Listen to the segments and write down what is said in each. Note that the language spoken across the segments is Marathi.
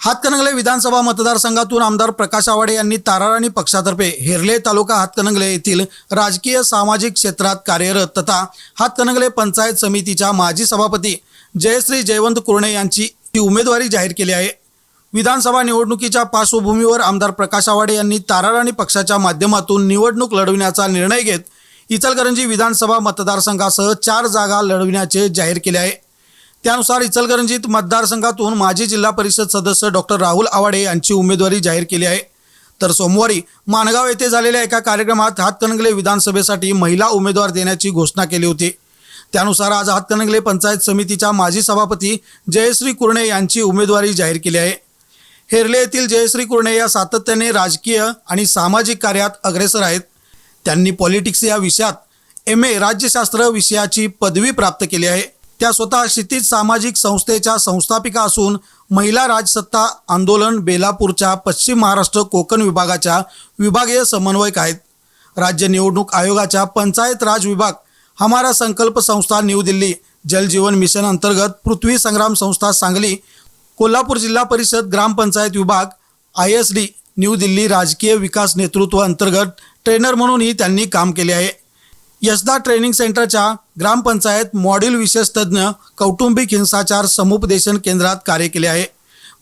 हातकणंगले विधानसभा मतदारसंघातून आमदार प्रकाश आवाडे यांनी ताराराणी पक्षातर्फे हेरले तालुका हातकणंगले येथील राजकीय सामाजिक क्षेत्रात कार्यरत तथा हातकणंगले पंचायत समितीच्या माजी सभापती जयश्री जयवंत कुर्णे यांची उमेदवारी जाहीर केली आहे. विधानसभा निवडणुकीच्या पार्श्वभूमीवर आमदार प्रकाश आवाडे यांनी ताराराणी पक्षाच्या माध्यमातून निवडणूक लढविण्याचा निर्णय घेत इचलकरंजी विधानसभा मतदारसंघासह चार जागा लढविण्याचे जाहीर केले आहे. त्यानुसार इचलकरंजीत मतदारसंघातून माजी जिल्हा परिषद सदस्य डॉक्टर राहुल आवाडे यांची उमेदवारी जाहीर केली आहे. तर सोमवारी माणगाव येथे झालेल्या एका कार्यक्रमात हातकणंगले विधानसभेसाठी महिला उमेदवार देण्याची घोषणा केली होती. त्यानुसार आज हातकणंगले पंचायत समितीच्या माजी सभापती जयश्री कुर्णे यांची उमेदवारी जाहीर केली आहे. हेरले येथील जयश्री कुर्णे या सातत्याने राजकीय आणि सामाजिक कार्यात अग्रेसर आहेत. त्यांनी पॉलिटिक्स या विषयात एम ए राज्यशास्त्र विषयाची पदवी प्राप्त केली आहे. त्या स्वतः क्षितिज सामाजिक संस्थेच्या संस्थापिका असून महिला राजसत्ता आंदोलन बेलापूरच्या पश्चिम महाराष्ट्र कोकण विभागाच्या विभागीय समन्वयक आहेत. राज्य निवडणूक आयोगाच्या पंचायत राज विभाग हमारा संकल्प संस्था न्यू दिल्ली जलजीवन मिशन अंतर्गत पृथ्वी संग्राम संस्था सांगली कोल्हापूर जिल्हा परिषद ग्रामपंचायत विभाग I S D new Delhi राजकीय विकास नेतृत्व अंतर्गत ट्रेनर म्हणूनही त्यांनी काम केले आहे. यशदा ट्रेनिंग सेंटरच्या ग्रामपंचायत मॉड्यूल विशेष तज्ज्ञ कौटुंबिक हिंसाचार समुपदेशन केंद्रात कार्य केले आहे.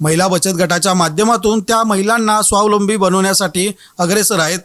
महिला बचत गटाच्या माध्यमातून त्या महिलांना स्वावलंबी बनवण्यासाठी अग्रेसर आहेत.